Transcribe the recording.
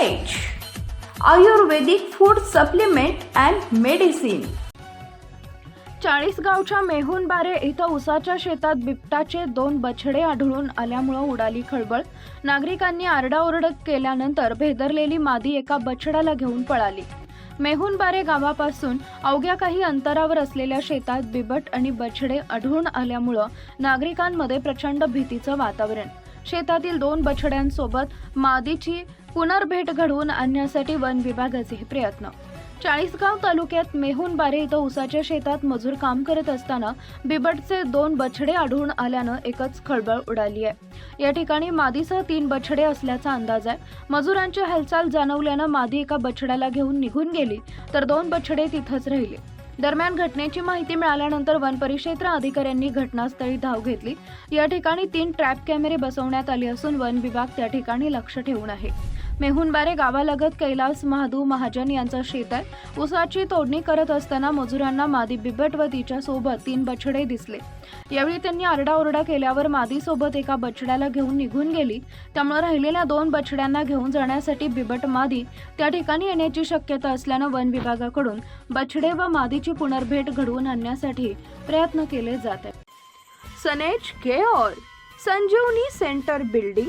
Ayurvedic food supplement and medicine चाळीसगावच्या Mehunbare इथं उसाच्या शेतात बिबटाचे दोन बछडे आढळून आल्यामुळं उडाली खळबळ. नागरिकांनी आरडाओरड केल्यानंतर भेदरलेली मादी एका बछड्याला घेऊन पळाली. मेहुणबारे गावापासून अवघ्या काही अंतरावर असलेल्या शेतात बिबट आणि बछडे आढळून आल्यामुळं नागरिकांमध्ये प्रचंड भीतीचं वातावरण. शेतातील दोन बछड्यांसोबत मादीची पुनर्भेट घडवून आणण्यासाठी वन विभागाचे प्रयत्न. चाळीसगाव तालुक्यात मेहुणबारे इथं उसाच्या शेतात मजूर काम करत असताना बिबटचे दोन बछडे आढळून आल्यानं एकच खळबळ उडाली आहे. या ठिकाणी मादीसह तीन बछडे असल्याचा अंदाज आहे. मजुरांची हालचाल जाणवल्यानं मादी एका बछड्याला घेऊन निघून गेली तर दोन बछडे तिथंच राहिले. दरम्यान घटनेची माहिती मिळाल्यानंतर वन परिक्षेत्र अधिकाऱ्यांनी घटनास्थळी धाव घेतली. या ठिकाणी तीन ट्रॅप कॅमेरे बसवण्यात आले असून वन विभाग त्या ठिकाणी लक्ष ठेवून आहे. मेहुणबारे गावालगत कैलास महादू महाजन यांचं शेत आहे. ऊसाची तोडणी करत असताना मजुरांना मादी बिबट व तिच्या सोबत तीन बछडे दिसले. यावेळी त्यांनी आरडाओरडा केल्यावर मादी सोबत एका बछड्याला घेऊन निघून गेली. त्यामुळे राहिलेल्या दोन बछड्यांना घेऊन जाण्यासाठी बिबट मादी त्या ठिकाणी येण्याची शक्यता असल्यानं वन विभागाकडून बछडे व मादीची पुनर्भेट घडवून आणण्यासाठी प्रयत्न केले जात आहेत. सनेज care Sanjeevani centre building.